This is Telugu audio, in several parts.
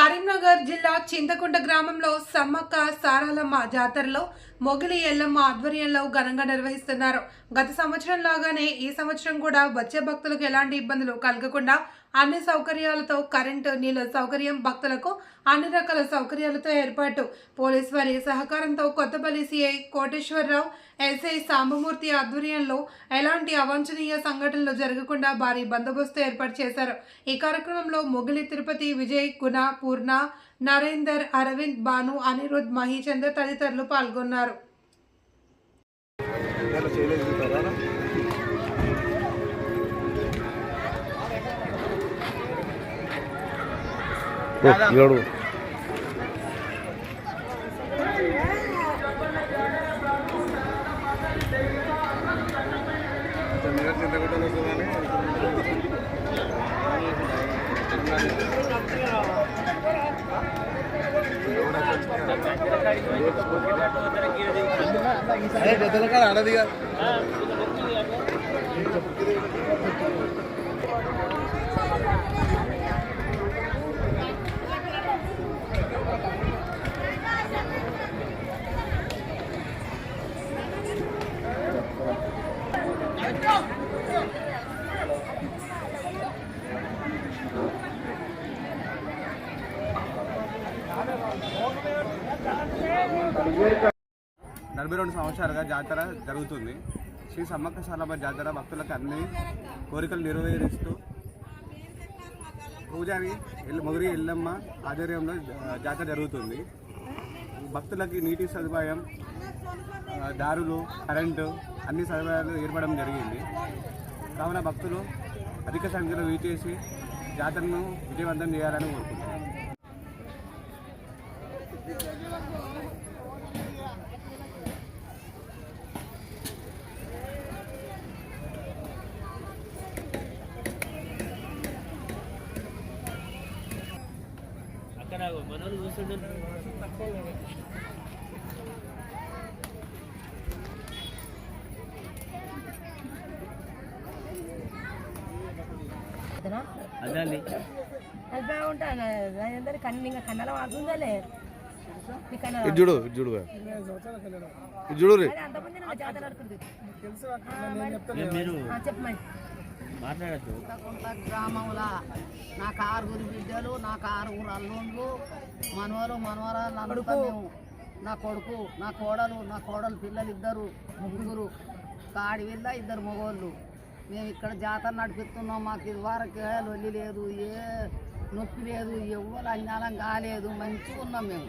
కరీంనగర్ జిల్లా చింతకుంట గ్రామంలో సమ్మక్క సారాలమ్మ జాతరలో మొగిలి ఎల్లమ్మ ఆధ్వర్యంలో ఘనంగా నిర్వహిస్తున్నారు. గత సంవత్సరం లాగానే ఈ సంవత్సరం కూడా వచ్చే భక్తులకు ఎలాంటి ఇబ్బందులు కలగకుండా అన్ని సౌకర్యాలతో కరెంటు నీళ్ళ సౌకర్యం భక్తులకు అన్ని రకాల సౌకర్యాలతో ఏర్పాటు. పోలీస్ వారి సహకారంతో కొత్తపల్లి సిఐ కోటేశ్వరరావు ఎస్ఐ సాంబమూర్తి ఆధ్వర్యంలో ఎలాంటి అవాంఛనీయ సంఘటనలు జరగకుండా భారీ బందోబస్తు ఏర్పాటు చేశారు. ఈ కార్యక్రమంలో మొగిలి తిరుపతి విజయ్ గుణ పూర్ణ నరేందర్ అరవింద్ భాను అనిరుద్ మహీచందర్ తదితరులు పాల్గొన్నారు. ఇలాడు మీరు చింతకుంటలు వస్తుందని అదే పెద్దల కాడ ఆడది నలభై రెండు సంవత్సరాలుగా జాతర జరుగుతుంది. శ్రీ సమ్మక్క సారమ్మ జాతర భక్తులకు అన్ని కోరికలు నెరవేరుస్తూ పూజారి ఎల్ ఎల్లమ్మ ఆధ్వర్యంలో జాతర జరుగుతుంది. భక్తులకి నీటి సదుపాయం దారులు కరెంటు అన్ని సదుపాయాలు ఏర్పడడం జరిగింది. కావున భక్తులు అధిక సంఖ్యలో వీచేసి జాతరను విజయవంతం చేయాలని కోరుకుంటున్నాను అక్కడ మనోళ్ళు కూర్చుంటే అదాలి. అది బాగుంటాను అందరి కన్ను ఇంకా కన్నడ వాడుతుందలే ఇది చూడు ఇది చూడు ఇది చూడు రే అదే కుంట గ్రామంలో నాకు ఆరుగురు బిడ్డలు నాకు ఆరుగురు అల్లుండ్లు మనవరు మనవరాలు అంతా మేము. నా కొడుకు నా కోడలు నా కోడలు పిల్లలు ఇద్దరు ముగ్గురు కాడి వెళ్ళ ఇద్దరు మగవాళ్ళు మేము ఇక్కడ జాతర నడిపిస్తున్నాం మాకు ఇది వరకు లొల్లి లేదు ఏ నొప్పి లేదు ఎవ్వరు అన్యాలం కాలేదు మంచిగా ఉన్నాం మేము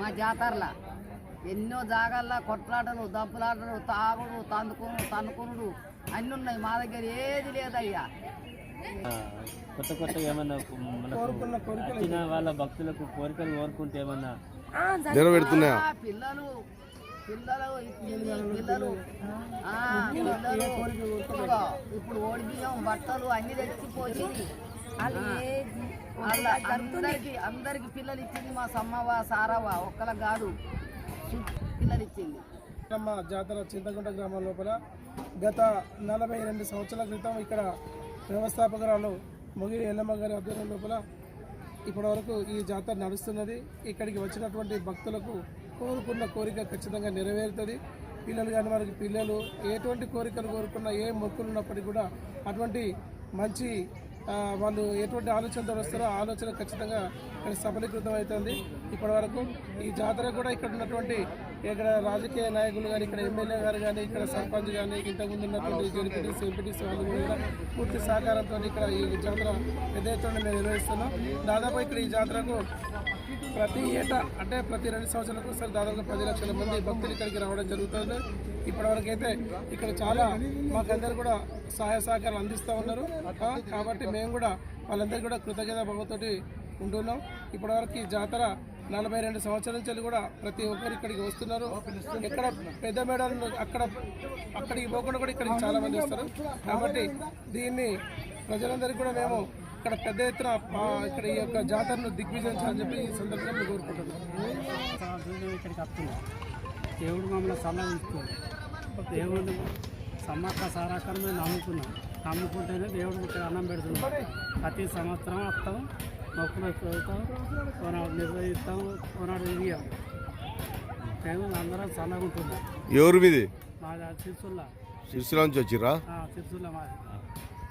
మా జాతరలో. ఎన్నో జాగాల్లో కొట్లాటలు దప్పులాటలు తాగుడు తందుకును తన్నుకునుడు. అన్నీ ఉన్నాయి. మా దగ్గర ఏది లేదయ్యా. కొత్త కొత్త ఏమన్నా వచ్చిన వాళ్ళ భక్తులకు కోరికలు కోరుకుంటే ఏమన్నా? పిల్లలు పిల్లలు ఇప్పుడు పిల్లలు ఆ, పిల్లలు ఇదిగో, ఇప్పుడు ఓడి బియ్యం బట్టలు అన్ని తెచ్చిపోయి అందరికి అందరికి పిల్లలు ఇచ్చింది మా సమ్మవ సారవ ఒక్కలకు కాదు. పిల్లలు గ్రామ జాతర చింతకుంట గ్రామం లోపల గత నలభై రెండు సంవత్సరాల క్రితం ఇక్కడ వ్యవస్థాపకురాలు మొగిరి ఎల్లమ్మ గారి ఆధ్వర్యం లోపల ఇప్పటివరకు ఈ జాతర నడుస్తున్నది. ఇక్కడికి వచ్చినటువంటి భక్తులకు కోరుకున్న కోరిక ఖచ్చితంగా నెరవేరుతుంది. పిల్లలు కానీ వారికి పిల్లలు ఎటువంటి కోరికలు కోరుకున్నా ఏ మొక్కులు ఉన్నప్పటికీ కూడా అటువంటి మంచి వాళ్ళు ఎటువంటి ఆలోచనతో వస్తారో ఆలోచన ఖచ్చితంగా ఇక్కడ సఫలీకృతం అవుతుంది. ఇప్పటి వరకు ఈ జాతర కూడా ఇక్కడ ఉన్నటువంటి ఇక్కడ రాజకీయ నాయకులు కానీ ఇక్కడ ఎమ్మెల్యే గారు కానీ ఇక్కడ సర్పంచ్ కానీ ఇంతకుముందు ఉన్నటువంటి జెడ్పీటీసీ ఎంపీటీసీ వాళ్ళు కూడా పూర్తి సహకారంతో ఇక్కడ ఈ జాతర పెద్ద ఎత్తున మేము నిర్వహిస్తున్నాం. దాదాపు ఇక్కడ ఈ జాతరకు ప్రతి ఏటా అంటే ప్రతి రెండు సంవత్సరాలకు ఒకసారి దాదాపు పది లక్షల మంది భక్తులు ఇక్కడికి రావడం జరుగుతుంది. ఇప్పటివరకైతే ఇక్కడ చాలా మాకందరు కూడా సహాయ సహకారం అందిస్తూ ఉన్నారు. కాబట్టి మేము కూడా వాళ్ళందరికీ కూడా కృతజ్ఞత భావంతోటి ఉంటున్నాం. ఇప్పటివరకు ఈ జాతర నలభై రెండు సంవత్సరాల నుంచి కూడా ప్రతి ఒక్కరు ఇక్కడికి వస్తున్నారు. ఎక్కడ పెద్ద మేడలు అక్కడ అక్కడికి పోకుండా కూడా ఇక్కడికి చాలా మంది వస్తారు. కాబట్టి దీన్ని ప్రజలందరికీ కూడా మేము ఇక్కడ పెద్ద ఎత్తున ఇక్కడ ఈ యొక్క జాతరను దిగ్విజయించాలని చెప్పి ఈ సందర్భంగా కోరుకుంటున్నాం. ఇక్కడికి వస్తున్నాం. దేవుడు మమ్మల్ని సల్లగిస్తాడు దేవుడు సమ్మక్క సారాకరం మేము నమ్ముకున్నాం. నమ్ముకుంటేనే దేవుడు ఇక్కడ అన్నం పెడుతున్నాం. ప్రతి సంవత్సరం వస్తాం మొక్కులు చదువుతాం కొనాడు నిర్వహిస్తాం కొనాడు ఇయ్యాం. మేము అందరం ఉంటున్నాం ఎవరు మీది? మా సిరిసుల్లా. సిరిసిల్ల నుంచి వచ్చిర్రా? సిరిసుల్లా మాది.